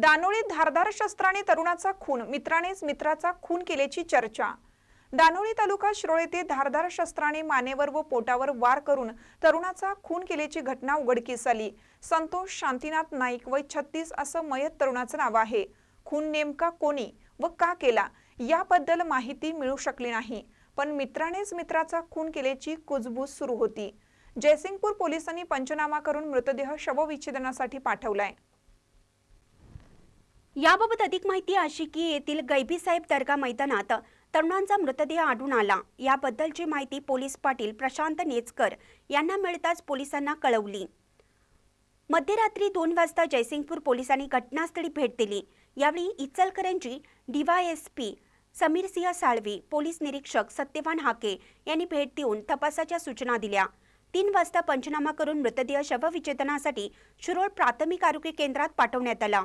दानोळीत धारदार शस्त्राने तरुणाचा खून मित्रानेच मित्राचा खून केल्याची चर्चा. दानोळी तालुका शिरोळ येथे धारदार शस्त्राने मानेवर व पोटावर वार करून तरुणाचा खून केल्याची घटना उघडकीस आली. संतोष शांतीनाथ नाईक वय छत्तीस असं मयत तरुणाचं नाव आहे. खून नेमका कोणी व का केला याबद्दल माहिती मिळू शकली नाही पण मित्रानेच मित्राचा खून केल्याची कुजबूज सुरू होती. जयसिंगपूर पोलिसांनी पंचनामा करून मृतदेह शवविच्छेदनासाठी पाठवलाय. याबाबत अधिक माहिती आशिकी येथील गैबीसाहेब दर्गा मैदानात तरुणांचा मृतदेह आढळून आला. याबद्दलची माहिती पोलीस पाटील प्रशांत नेचकर यांना मिळताच पोलिसांना कळवली. मध्यरात्री दोन वाजता जयसिंगपूर पोलिसांनी घटनास्थळी भेट दिली. यावेळी इचलकरंजी डीवायएसपी समीर सिंह साळवी पोलीस निरीक्षक सत्यवान हाके यांनी भेट देऊन तपासाच्या सूचना दिल्या. तीन वाजता पंचनामा करून मृतदेह शवविच्छेदनासाठी शिरोळ प्राथमिक आरोग्य केंद्रात पाठवण्यात आला.